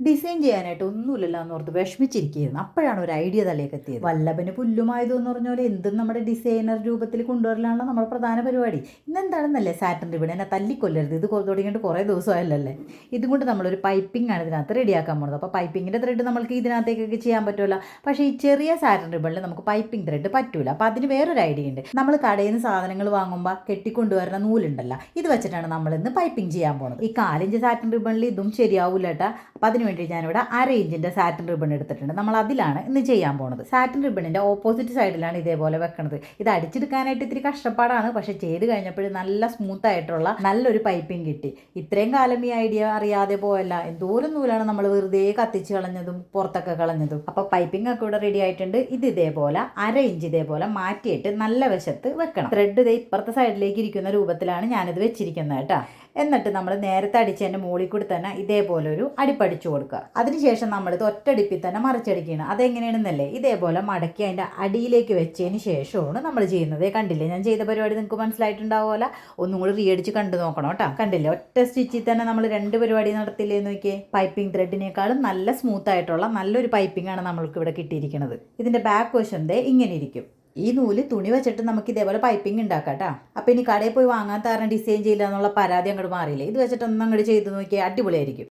Design ചെയ്യാനായിട്ട് ഒന്നുമില്ലല്ലോ എന്ന് ഓർത്ത് വിഷമിച്ചിരിക്കുകയായിരുന്നു. അപ്പോഴാണ് ഒരു ഐഡിയ തലയൊക്കെ എത്തിയത്. വല്ലഭന് പുല്ലുമായതെന്ന് പറഞ്ഞ പോലെ എന്തും നമ്മുടെ ഡിസൈനർ രൂപത്തിൽ കൊണ്ടുവരലാണല്ലോ നമ്മുടെ പ്രധാന പരിപാടി. ഇന്നെന്താണെന്നല്ലേ സാറ്റൻ റിബൺ? എന്നെ തല്ലിക്കൊല്ലരുത്. ഇത് തുടങ്ങിയിട്ട് കുറേ ദിവസമായല്ലേ ഇതും കൊണ്ട് നമ്മളൊരു പൈപ്പിംഗ് ആണ് ഇതിനകത്ത് റെഡിയാക്കാൻ പോകുന്നത് അപ്പോൾ പൈപ്പിങ്ങിന്റെ ത്രെഡ് നമുക്ക് ഇതിനകത്തേക്കൊക്കെ ചെയ്യാൻ പറ്റുമല്ലോ? പക്ഷേ ഈ ചെറിയ സാറ്റൻ റിബണിൽ നമുക്ക് പൈപ്പിംഗ് ത്രെഡ് പറ്റൂല. അപ്പോൾ അതിന് വേറൊരു ഐഡിയ ഉണ്ട്. നമ്മൾ കടയിൽ നിന്ന് സാധനങ്ങൾ വാങ്ങുമ്പോൾ കെട്ടിക്കൊണ്ടുവരുന്ന നൂലുണ്ടല്ലോ? ഇത് വെച്ചിട്ടാണ് നമ്മളിന്ന് പൈപ്പിംഗ് ചെയ്യാൻ പോകുന്നത് ഈ കാലിഞ്ച് സാറ്റൻ റിബണിൽ ഇതും ശരിയാവൂല കേട്ടോ അപ്പോൾ അതിന് വേണ്ടി ഞാനിവിടെ അര ഇഞ്ചിന്റെ സാറ്റൻ റിബൺ എടുത്തിട്ടുണ്ട്. നമ്മൾ അതിലാണ് ഇന്ന് ചെയ്യാൻ പോണത്. സാറ്റൻ റിബണിന്റെ ഓപ്പോസിറ്റ് സൈഡിലാണ് ഇതേപോലെ വെക്കണത്. ഇത് അടിച്ചെടുക്കാനായിട്ട് ഇത്തിരി കഷ്ടപ്പാടാണ്. പക്ഷേ ചെയ്ത് കഴിഞ്ഞപ്പോൾ നല്ല സ്മൂത്ത് ആയിട്ടുള്ള നല്ലൊരു പൈപ്പിംഗ് കിട്ടി. ഇത്രയും കാലം ഈ ഐഡിയ അറിയാതെ പോയല്ല. എന്തോരം നൂലാണ് നമ്മൾ വെറുതെ കത്തിച്ച് കളഞ്ഞതും പുറത്തൊക്കെ കളഞ്ഞതും. അപ്പോൾ പൈപ്പിംഗ് ഒക്കെ ഇവിടെ റെഡി ആയിട്ടുണ്ട്. ഇത് ഇതേപോലെ അര ഇഞ്ച് ഇതേപോലെ മാറ്റിയിട്ട് നല്ല വശത്ത് വെക്കണം. ത്രെഡ് ഇതേ ഇപ്പുറത്തെ സൈഡിലേക്ക് ഇരിക്കുന്ന രൂപത്തിലാണ് ഞാനിത് വെച്ചിരിക്കുന്നത് കേട്ടോ. എന്നിട്ട് നമ്മൾ നേരത്തെ അടിച്ചതിന്റെ മുകളിൽ കൂടി തന്നെ ഇതേപോലെ ഒരു അടിപ്പടിച്ചു കൊടുക്കുക. അതിനുശേഷം നമ്മളിത് ഒറ്റടിപ്പിൽ തന്നെ മറിച്ചടിക്കുകയാണ്. അതെങ്ങനെയാണെന്നല്ലേ? ഇതേപോലെ മടക്കി അതിന്റെ അടിയിലേക്ക് വെച്ചതിന് ശേഷമാണ് നമ്മൾ ചെയ്യുന്നത്. കണ്ടില്ലേ? ഞാൻ ചെയ്ത പരിപാടി നിങ്ങൾക്ക് മനസ്സിലായിട്ടുണ്ടാവുമല്ല? ഒന്നും കൂടി റീയടിച്ച് കണ്ടു നോക്കണം കേട്ടോ. കണ്ടില്ലേ? ഒറ്റ സ്റ്റിച്ചിൽ തന്നെ നമ്മൾ രണ്ട് പരിപാടി നടത്തില്ലേ നോക്കിയേ? പൈപ്പിംഗ് ത്രെഡിനേക്കാളും നല്ല സ്മൂത്ത് ആയിട്ടുള്ള നല്ലൊരു പൈപ്പിംഗ് ആണ് നമ്മൾക്ക് ഇവിടെ കിട്ടിയിരിക്കുന്നത്. ഇതിന്റെ ബാക്ക് വശം ഇങ്ങനെ ഇരിക്കും. ഈ നൂൽ തുണി വെച്ചിട്ട് നമുക്ക് ഇതേപോലെ പൈപ്പിംഗ് ഉണ്ടാക്കാം കേട്ടോ. അപ്പം ഇനി കടയിൽ പോയി വാങ്ങാൻ തരണം ഡിസൈൻ ചെയ്യില്ല എന്നുള്ള പരാതി അങ്ങോട്ട് മാറിയില്ലേ? ഇത് വെച്ചിട്ട് ഒന്നും അങ്ങോട്ട് ചെയ്ത് നോക്കിയാൽ അടിപൊളിയായിരിക്കും.